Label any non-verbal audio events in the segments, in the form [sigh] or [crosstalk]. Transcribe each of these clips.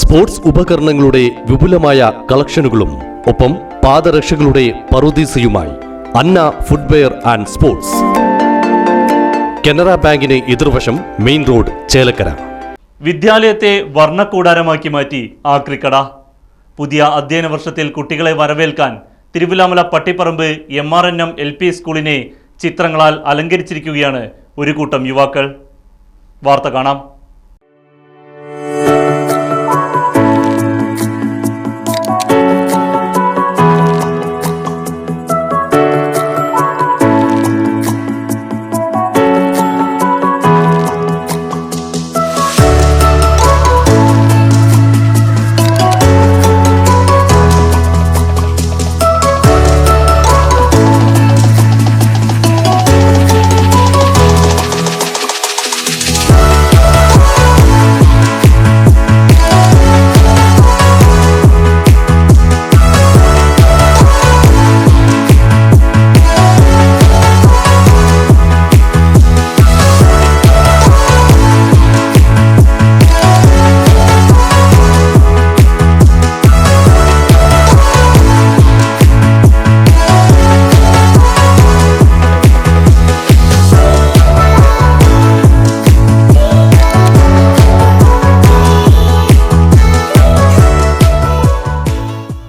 Sports ഉപകരണങ്ങളുടെ വിപുലമായ കളക്ഷനുകളും ഒപ്പം പാദരക്ഷകളുടെ പറുദീസയുമായി Anna footwear and sports. Canara ബാങ്കിന് എതിർവശം മെയിൻ റോഡ് ചേലക്കര. വിദ്യാലയത്തെ വർണക്കൂടാരമാക്കി മാറ്റി ആക്രിക്കട. പുതിയ അധ്യയന വർഷത്തിൽ കുട്ടികളെ വരവേൽക്കാൻ Thiruvilwamala Pattipparamba M R N M L P സ്കൂളിനെ ചിത്രങ്ങളാൽ അലങ്കരിച്ചിരിക്കുകയാണ് ഒരു കൂട്ടം യുവാക്കൾ. വാർത്ത കാണാം.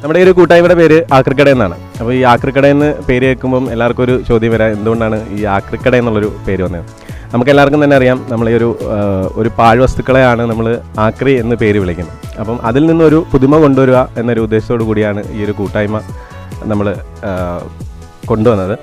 നമ്മുടെ ഒരു കൂട്ടായ്മയുടെ പേര് ആക്രിക്കട എന്നാണ്. അപ്പോൾ ഈ ആക്രിക്കട എന്ന് പേര് കേൾക്കുമ്പം എല്ലാവർക്കും ഒരു ചോദ്യം വരാം എന്തുകൊണ്ടാണ് ഈ ആക്രിക്കട എന്നുള്ളൊരു പേര് വന്നത്? നമുക്ക് എല്ലാവർക്കും തന്നെ അറിയാം നമ്മൾ ഈ ഒരു ഒരു പാഴ്വസ്തുക്കളെയാണ് നമ്മൾ ആക്രി എന്ന് പേര് വിളിക്കുന്നത്. അപ്പം അതിൽ നിന്നൊരു പുതുമ കൊണ്ടുവരിക എന്നൊരു ഉദ്ദേശത്തോടു കൂടിയാണ് ഈ ഒരു കൂട്ടായ്മ നമ്മൾ കൊണ്ടുവന്നത്.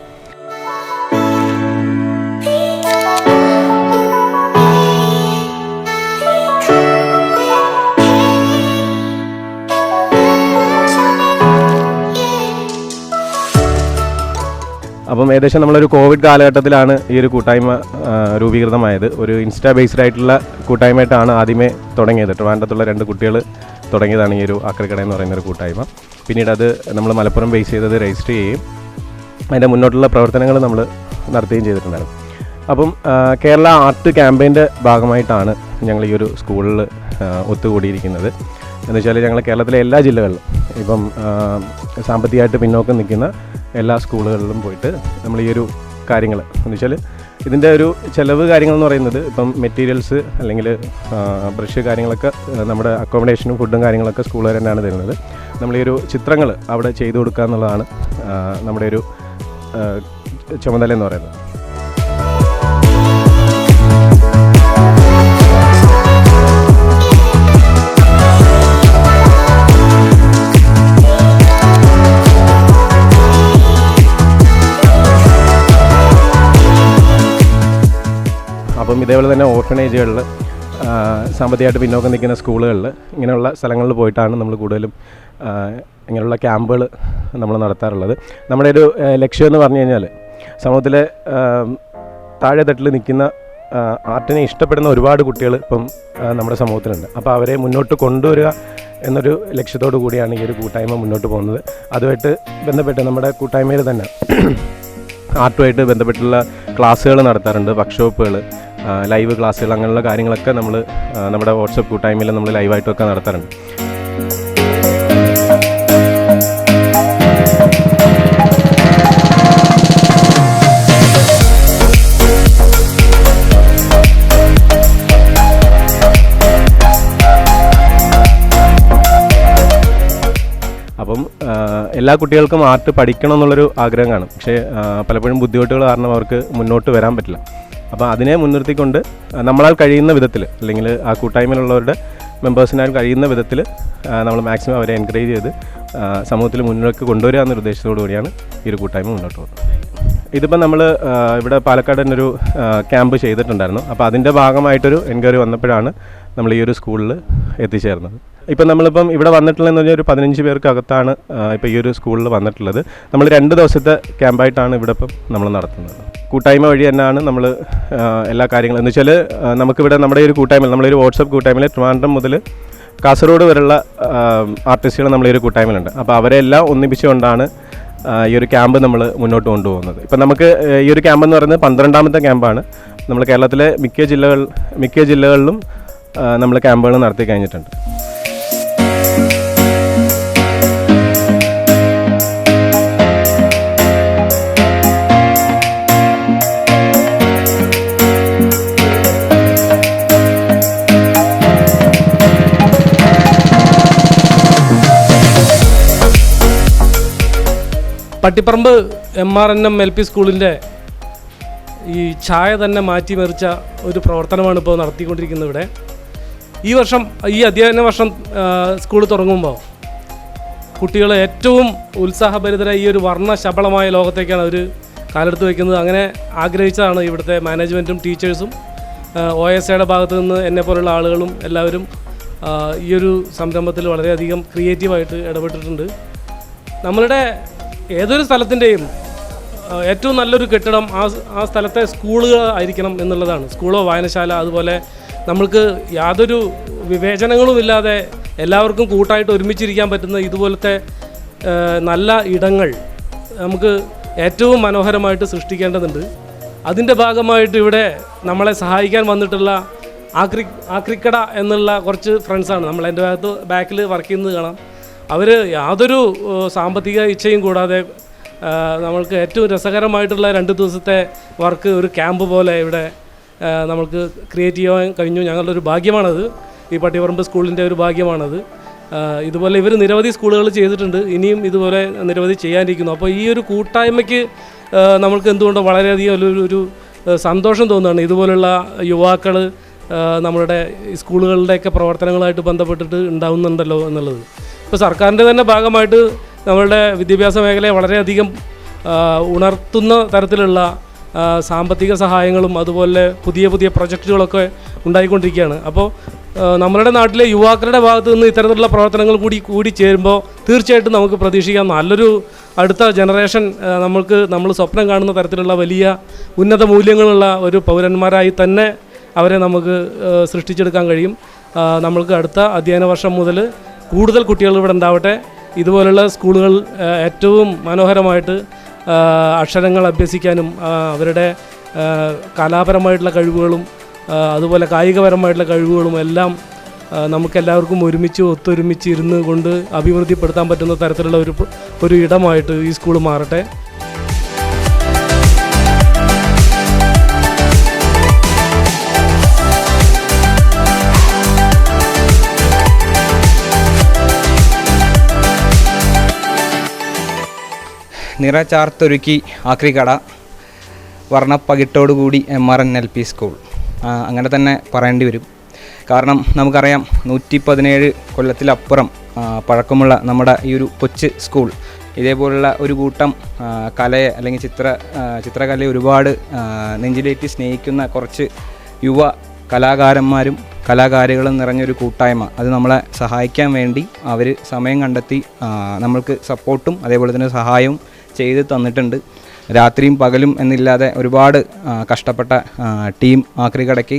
അപ്പം ഏകദേശം നമ്മളൊരു കോവിഡ് കാലഘട്ടത്തിലാണ് ഈ ഒരു കൂട്ടായ്മ രൂപീകൃതമായത്. ഒരു ഇൻസ്റ്റാ ബേസ്ഡ് ആയിട്ടുള്ള കൂട്ടായ്മയായിട്ടാണ് ആദ്യമേ തുടങ്ങിയത്. ട്രിവാൻഡ്രത്തുള്ള രണ്ട് കുട്ടികൾ തുടങ്ങിയതാണ് ഈ ഒരു ആക്രിക്കട എന്ന് പറയുന്ന ഒരു കൂട്ടായ്മ. പിന്നീട് അത് നമ്മൾ മലപ്പുറം ബേസ് ചെയ്തത് രജിസ്റ്റർ ചെയ്യുകയും അതിന്റെ മുന്നോട്ടുള്ള പ്രവർത്തനങ്ങൾ നമ്മൾ നടത്തുകയും ചെയ്തിട്ടുണ്ടായിരുന്നു. അപ്പം കേരള ആർട്ട് ക്യാമ്പയിന്റെ ഭാഗമായിട്ടാണ് ഞങ്ങൾ ഈ ഒരു സ്കൂളിൽ ഒത്തുകൂടിയിരിക്കുന്നത്. എന്ന് വെച്ചാൽ ഞങ്ങൾ കേരളത്തിലെ എല്ലാ ജില്ലകളിലും ഇപ്പം സാമ്പത്തികമായിട്ട് പിന്നോക്കം നിൽക്കുന്ന എല്ലാ സ്കൂളുകളിലും പോയിട്ട് നമ്മൾ ഈ ഒരു കാര്യങ്ങൾ എന്ന് വെച്ചാൽ ഇതിന്റെ ഒരു ചിലവ് കാര്യങ്ങൾ എന്ന് പറയുന്നത് ഇപ്പം മെറ്റീരിയൽസ് അല്ലെങ്കിൽ ബ്രഷ് കാര്യങ്ങളൊക്കെ നമ്മുടെ അക്കോമഡേഷനും ഫുഡും കാര്യങ്ങളൊക്കെ സ്കൂളുകാർ തന്നെയാണ് തരുന്നത്. നമ്മൾ ഈ ഒരു ചിത്രങ്ങൾ അവിടെ ചെയ്തു കൊടുക്കുക എന്നുള്ളതാണ് നമ്മുടെ ഒരു ചുമതല എന്ന് പറയുന്നത്. ഇതേപോലെ തന്നെ ഓർഫനേജുകളിൽ സാമ്പത്തികമായിട്ട് പിന്നോക്കം നിൽക്കുന്ന സ്കൂളുകളിൽ ഇങ്ങനെയുള്ള സ്ഥലങ്ങളിൽ പോയിട്ടാണ് നമ്മൾ കൂടുതലും ഇങ്ങനെയുള്ള ക്യാമ്പുകൾ നമ്മൾ നടത്താറുള്ളത്. നമ്മുടെ ഒരു ലക്ഷ്യം എന്ന് പറഞ്ഞു കഴിഞ്ഞാൽ സമൂഹത്തിലെ താഴെത്തട്ടിൽ താഴെ തട്ടിൽ നിൽക്കുന്ന ആർട്ടിനെ ഇഷ്ടപ്പെടുന്ന ഒരുപാട് കുട്ടികൾ ഇപ്പം നമ്മുടെ സമൂഹത്തിലുണ്ട്. അപ്പോൾ അവരെ മുന്നോട്ട് കൊണ്ടുവരിക എന്നൊരു ലക്ഷ്യത്തോടു കൂടിയാണ് ഈ ഒരു കൂട്ടായ്മ മുന്നോട്ട് പോകുന്നത്. അതുമായിട്ട് ബന്ധപ്പെട്ട് നമ്മുടെ കൂട്ടായ്മയിൽ തന്നെ [clears throat] ആർട്ടുമായിട്ട് ബന്ധപ്പെട്ടുള്ള ക്ലാസ്സുകൾ നടത്താറുണ്ട് വർക്ക്ഷോപ്പുകൾ ലൈവ് ക്ലാസ്സുകൾ അങ്ങനെയുള്ള കാര്യങ്ങളൊക്കെ നമ്മൾ നമ്മുടെ വാട്സപ്പ് കൂട്ടായ്മയിൽ നമ്മൾ ലൈവായിട്ടൊക്കെ നടത്താറുണ്ട്. അപ്പം എല്ലാ കുട്ടികൾക്കും ആർട്ട് പഠിക്കണം എന്നുള്ളൊരു ആഗ്രഹം കാണും. പക്ഷേ പലപ്പോഴും ബുദ്ധിമുട്ടുകൾ കാരണം അവർക്ക് മുന്നോട്ട് വരാൻ പറ്റില്ല. അപ്പോൾ അതിനെ മുൻനിർത്തിക്കൊണ്ട് നമ്മളാൽ കഴിയുന്ന വിധത്തിൽ അല്ലെങ്കിൽ ആ കൂട്ടായ്മയിലുള്ളവരുടെ മെമ്പേഴ്സിനാൽ കഴിയുന്ന വിധത്തിൽ നമ്മൾ മാക്സിമം അവരെ എൻകറേജ് ചെയ്ത് സമൂഹത്തിൽ മുന്നോട്ട് കൊണ്ടുവരിക എന്നൊരു ഉദ്ദേശത്തോടു കൂടിയാണ് ഈ ഒരു കൂട്ടായ്മ മുന്നോട്ട് പോകുന്നത്. ഇതിപ്പോൾ നമ്മൾ ഇവിടെ പാലക്കാട് തന്നെ ഒരു ക്യാമ്പ് ചെയ്തിട്ടുണ്ടായിരുന്നു. അപ്പോൾ അതിന്റെ ഭാഗമായിട്ടൊരു എൻക്വയറി വന്നപ്പോഴാണ് നമ്മൾ ഈ ഒരു സ്കൂളിൽ എത്തിച്ചേർന്നത്. ഇപ്പം നമ്മളിപ്പം ഇവിടെ വന്നിട്ടുള്ളതെന്ന് പറഞ്ഞാൽ ഒരു പതിനഞ്ച് പേർക്കകത്താണ് ഇപ്പോൾ ഈ ഒരു സ്കൂളിൽ വന്നിട്ടുള്ളത്. നമ്മൾ രണ്ട് ദിവസത്തെ ക്യാമ്പായിട്ടാണ് ഇവിടെ ഇപ്പം നമ്മൾ നടത്തുന്നത്. കൂട്ടായ്മ വഴി തന്നെയാണ് നമ്മൾ എല്ലാ കാര്യങ്ങളും. എന്ന് വെച്ചാൽ നമുക്കിവിടെ നമ്മുടെ ഒരു കൂട്ടായ്മ നമ്മളൊരു വാട്സപ്പ് കൂട്ടായ്മയിൽ ട്രിവാൻഡ്രം മുതൽ കാസർഗോഡ് വരെയുള്ള ആർട്ടിസ്റ്റുകൾ നമ്മളെ ഒരു കൂട്ടായ്മയിലുണ്ട്. അപ്പോൾ അവരെല്ലാം ഒന്നിപ്പിച്ചുകൊണ്ടാണ് ഈ ഒരു ക്യാമ്പ് നമ്മൾ മുന്നോട്ട് കൊണ്ടുപോകുന്നത്. ഇപ്പം നമുക്ക് ഈ ഒരു ക്യാമ്പ് എന്ന് പറയുന്നത് പന്ത്രണ്ടാമത്തെ ക്യാമ്പാണ്. നമ്മൾ കേരളത്തിലെ മിക്ക ജില്ലകൾ മിക്ക ജില്ലകളിലും നമ്മൾ ക്യാമ്പുകൾ നടത്തി കഴിഞ്ഞിട്ടുണ്ട്. Pattipparamba M R N M L P സ്കൂളിന്റെ ഈ ഛായ തന്നെ മാറ്റിമറിച്ച ഒരു പ്രവർത്തനമാണ് ഇപ്പോൾ നടത്തിക്കൊണ്ടിരിക്കുന്നത് ഇവിടെ. ഈ വർഷം ഈ അധ്യയന വർഷം സ്കൂൾ തുടങ്ങുമ്പോൾ കുട്ടികളെ ഏറ്റവും ഉത്സാഹഭരിതരായ ഈ ഒരു വർണ ശബളമായ ലോകത്തേക്കാണ് അവർ കാലെടുത്ത് വയ്ക്കുന്നത്. അങ്ങനെ ആഗ്രഹിച്ചതാണ് ഇവിടുത്തെ മാനേജ്മെന്റും ടീച്ചേഴ്സും ഒ എസ് എയുടെ ഭാഗത്ത് നിന്ന് എന്നെ പോലുള്ള ആളുകളും എല്ലാവരും ഈ ഒരു സംരംഭത്തിൽ വളരെയധികം ക്രിയേറ്റീവായിട്ട് ഇടപെട്ടിട്ടുണ്ട്. നമ്മളുടെ ഏതൊരു സ്ഥലത്തിന്റെയും ഏറ്റവും നല്ലൊരു കെട്ടിടം ആ ആ സ്ഥലത്തെ സ്കൂളുകൾ ആയിരിക്കണം എന്നുള്ളതാണ്. സ്കൂളോ വായനശാല അതുപോലെ നമ്മൾക്ക് യാതൊരു വിവേചനങ്ങളും ഇല്ലാതെ എല്ലാവർക്കും കൂട്ടായിട്ട് ഒരുമിച്ചിരിക്കാൻ പറ്റുന്ന ഇതുപോലത്തെ നല്ല ഇടങ്ങൾ നമുക്ക് ഏറ്റവും മനോഹരമായിട്ട് സൃഷ്ടിക്കേണ്ടതുണ്ട്. അതിന്റെ ഭാഗമായിട്ട് ഇവിടെ നമ്മളെ സഹായിക്കാൻ വന്നിട്ടുള്ള ആക്രി ആക്രിക്കട എന്നുള്ള കുറച്ച് ഫ്രണ്ട്സാണ് നമ്മൾ എന്റെ ഭാഗത്ത് ബാക്കിൽ വർക്ക് ചെയ്യുന്നത് കാണാം. അവർ യാതൊരു സാമ്പത്തിക ഇച്ഛയും കൂടാതെ നമ്മൾക്ക് ഏറ്റവും രസകരമായിട്ടുള്ള രണ്ട് ദിവസത്തെ വർക്ക് ഒരു ക്യാമ്പ് പോലെ ഇവിടെ നമ്മൾക്ക് ക്രിയേറ്റ് ചെയ്യാൻ കഴിഞ്ഞു. ഞങ്ങളുടെ ഒരു ഭാഗ്യമാണത്. ഈ പട്ടിപറമ്പ് സ്കൂളിന്റെ ഒരു ഭാഗ്യമാണത്. ഇതുപോലെ ഇവർ നിരവധി സ്കൂളുകൾ ചെയ്തിട്ടുണ്ട്. ഇനിയും ഇതുപോലെ നിരവധി ചെയ്യാനിരിക്കുന്നു. അപ്പോൾ ഈ ഒരു കൂട്ടായ്മയ്ക്ക് നമ്മൾക്ക് എന്തുകൊണ്ടോ വളരെയധികം ഒരു ഒരു സന്തോഷം തോന്നുകയാണ്. ഇതുപോലുള്ള യുവാക്കൾ നമ്മളുടെ സ്കൂളുകളുടെയൊക്കെ പ്രവർത്തനങ്ങളായിട്ട് ബന്ധപ്പെട്ടിട്ട് ഉണ്ടാവുന്നുണ്ടല്ലോ എന്നുള്ളത്. ഇപ്പോൾ സർക്കാരിന്റെ തന്നെ ഭാഗമായിട്ട് നമ്മളുടെ വിദ്യാഭ്യാസ മേഖലയെ വളരെയധികം ഉണർത്തുന്ന തരത്തിലുള്ള സാമ്പത്തിക സഹായങ്ങളും അതുപോലെ പുതിയ പുതിയ പ്രൊജക്റ്റുകളൊക്കെ ഉണ്ടായിക്കൊണ്ടിരിക്കുകയാണ്. അപ്പോൾ നമ്മുടെ നാട്ടിലെ യുവാക്കളുടെ ഭാഗത്തു നിന്ന് ഇത്തരത്തിലുള്ള പ്രവർത്തനങ്ങൾ കൂടി കൂടി ചേരുമ്പോൾ തീർച്ചയായിട്ടും നമുക്ക് പ്രതീക്ഷിക്കാം. നല്ലൊരു അടുത്ത ജനറേഷൻ നമുക്ക് നമ്മൾ സ്വപ്നം കാണുന്ന തരത്തിലുള്ള വലിയ ഉന്നത മൂല്യങ്ങളുള്ള ഒരു പൗരന്മാരായി തന്നെ അവരെ നമുക്ക് സൃഷ്ടിച്ചെടുക്കാൻ കഴിയും. നമ്മൾക്ക് അടുത്ത അധ്യയന വർഷം മുതൽ കൂടുതൽ കുട്ടികൾ ഇവിടെ ഉണ്ടാവട്ടെ. ഇതുപോലുള്ള സ്കൂളുകൾ ഏറ്റവും മനോഹരമായിട്ട് അക്ഷരങ്ങൾ അഭ്യസിക്കാനും അവരുടെ കലാപരമായിട്ടുള്ള കഴിവുകളും അതുപോലെ കായികപരമായിട്ടുള്ള കഴിവുകളും എല്ലാം നമുക്കെല്ലാവർക്കും ഒരുമിച്ച് ഒത്തൊരുമിച്ച് ഇരുന്ന് കൊണ്ട് അഭിവൃദ്ധിപ്പെടുത്താൻ പറ്റുന്ന തരത്തിലുള്ള ഒരു ഒരു ഇടമായിട്ട് ഈ സ്കൂൾ മാറട്ടെ. നിറചാർത്തൊരുക്കി ആക്രികട വർണപ്പകിട്ടോടുകൂടി M R N L P school അങ്ങനെ തന്നെ പറയേണ്ടി വരും. കാരണം നമുക്കറിയാം നൂറ്റി പതിനേഴ് കൊല്ലത്തിലപ്പുറം പഴക്കമുള്ള നമ്മുടെ ഈ ഒരു കൊച്ച് സ്കൂൾ ഇതേപോലുള്ള ഒരു കൂട്ടം കലയെ അല്ലെങ്കിൽ ചിത്ര ചിത്രകലയെ ഒരുപാട് നെഞ്ചിലേറ്റി സ്നേഹിക്കുന്ന കുറച്ച് യുവ കലാകാരന്മാരും കലാകാരികളും നിറഞ്ഞൊരു കൂട്ടായ്മ. അത് നമ്മളെ സഹായിക്കാൻ വേണ്ടി അവർ സമയം കണ്ടെത്തി നമ്മൾക്ക് സപ്പോർട്ടും അതേപോലെ തന്നെ സഹായവും ചെയ്ത് തന്നിട്ടുണ്ട്. രാത്രിയും പകലും എന്നില്ലാതെ ഒരുപാട് കഷ്ടപ്പെട്ട ടീം ആക്രികടയ്ക്ക്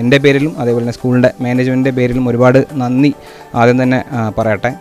എന്റെ പേരിലും അതേപോലെ തന്നെ സ്കൂളിന്റെ മാനേജ്മെന്റിന്റെ പേരിലും ഒരുപാട് നന്ദി ആദ്യം തന്നെ പറയട്ടെ.